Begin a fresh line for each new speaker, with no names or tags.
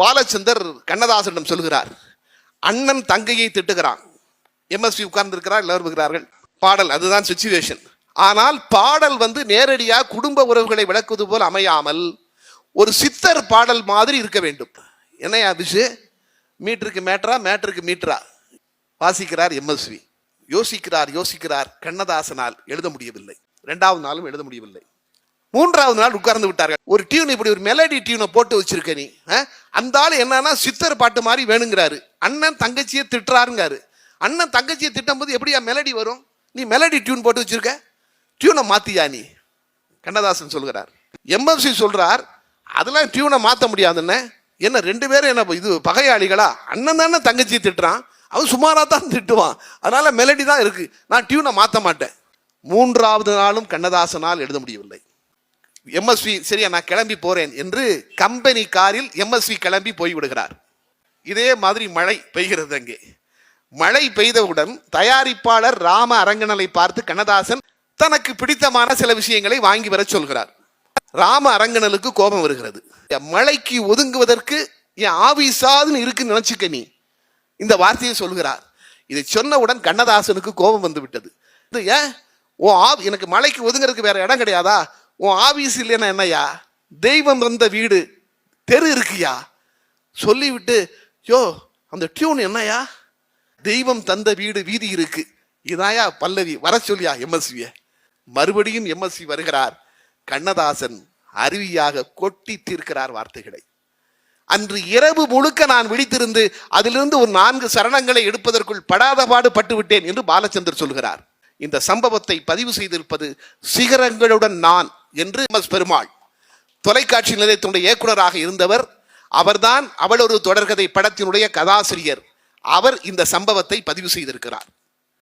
பாலச்சந்தர் கண்ணதாசனிடம் சொல்கிறார் அண்ணன் தங்கையை திட்டுகிறான். எம்எஸ்வி உட்கார்ந்து இருக்கிறார் பாடல் அதுதான் சுச்சுவேஷன் ஆனால் பாடல் வந்து நேரடியாக குடும்ப உறவுகளை விளக்குவது போல் அமையாமல் ஒரு சித்தர் பாடல் மாதிரி இருக்க வேண்டும். என்னையா அபிஷு? மீட்டருக்கு மேட்டரா மேட்டருக்கு மீட்டரா? வாசிக்கிறார் எம்எஸ்வி யோசிக்கிறார் யோசிக்கிறார். கண்ணதாசனால் எழுத முடியவில்லை. ரெண்டாவது நாளும் எழுத முடியவில்லை. மூன்றாவது நாள் உட்கார்ந்து விட்டார்கள். ஒரு டியூன் இப்படி ஒரு மெலடி டியூனை போட்டு வச்சிருக்க நீ அந்த ஆள் என்னன்னா சித்தர் பாட்டு மாதிரி வேணுங்கிறாரு. அண்ணன் தங்கச்சியை திட்டுறாருங்காரு. அண்ணன் தங்கச்சியை திட்டும் போது எப்படியா மெலடி வரும்? நீ மெலடி டியூன் போட்டு வச்சிருக்க? டியூனை மாத்தியா நீ? கண்ணதாசன் சொல்கிறார் எம்எஃப்சி சொல்றார் அதெல்லாம் டியூனை மாற்ற முடியாதுன்னு. என்ன ரெண்டு பேரும் என்ன இது பகையாளிகளா? அண்ணன் தானே தங்கச்சியை திட்டுறான். அவன் சுமாராக தான் திட்டுவான். அதனால மெலடி தான் இருக்கு. நான் டியூனை மாற்ற மாட்டேன். மூன்றாவது நாளும் கண்ணதாசனால் எழுத முடியவில்லை. எம்எஸ்வி சரியா நான் கிளம்பி போறேன் என்று கம்பெனி காரில் எம்எஸ்வி கிளம்பி போய்விடுகிறார். இதே மாதிரி மழை பெய்கிறது அங்கே. மழை பெய்தவுடன் தயாரிப்பாளர் ராம அரங்கனலை பார்த்து கண்ணதாசன் தனக்கு பிடித்தமான சில விஷயங்களை வாங்கி வர சொல்கிறார். ராம அரங்கனலுக்கு கோபம் வருகிறது. என் மழைக்கு ஒதுங்குவதற்கு என் ஆவிசாதுன்னு இருக்குன்னு நினைச்சுக்க நீ. இந்த வார்த்தையை சொல்கிறார். இதை சொன்னவுடன் கண்ணதாசனுக்கு கோபம் வந்து விட்டது இது ஏன்? ஓ ஆவி எனக்கு மலைக்கு ஒதுங்கிறதுக்கு வேற இடம் கிடையாதா? உன் ஆபீஸ் இல்லைன்னா என்னையா தெய்வம் வந்த வீடு தெரு இருக்குயா சொல்லிவிட்டு யோ அந்த டியூன் என்னையா தெய்வம் தந்த வீடு வீதி இருக்கு. இதாயா பல்லவி வர சொல்லியா எம்எஸ்விய மறுபடியும் எம்எஸ்வி வருகிறார். கண்ணதாசன் அருவியாக கொட்டி தீர்க்கிறார் வார்த்தைகளை. அன்று இரவு முழுக்க நான் விழித்திருந்து அதிலிருந்து ஒரு நான்கு சரணங்களை எடுப்பதற்குள் படாத பாடு பட்டுவிட்டேன் என்று பாலச்சந்தர் சொல்கிறார். இந்த சம்பவத்தை பதிவு செய்திருப்பது சிகரங்களுடன் நான் என்று எம் எஸ் பெருமாள். தொலைக்காட்சி நிலையத்தினுடைய இயக்குனராக இருந்தவர் அவர்தான் அவள் ஒரு தொடர்கதை படத்தினுடைய கதாசிரியர். அவர் இந்த சம்பவத்தை பதிவு செய்திருக்கிறார்.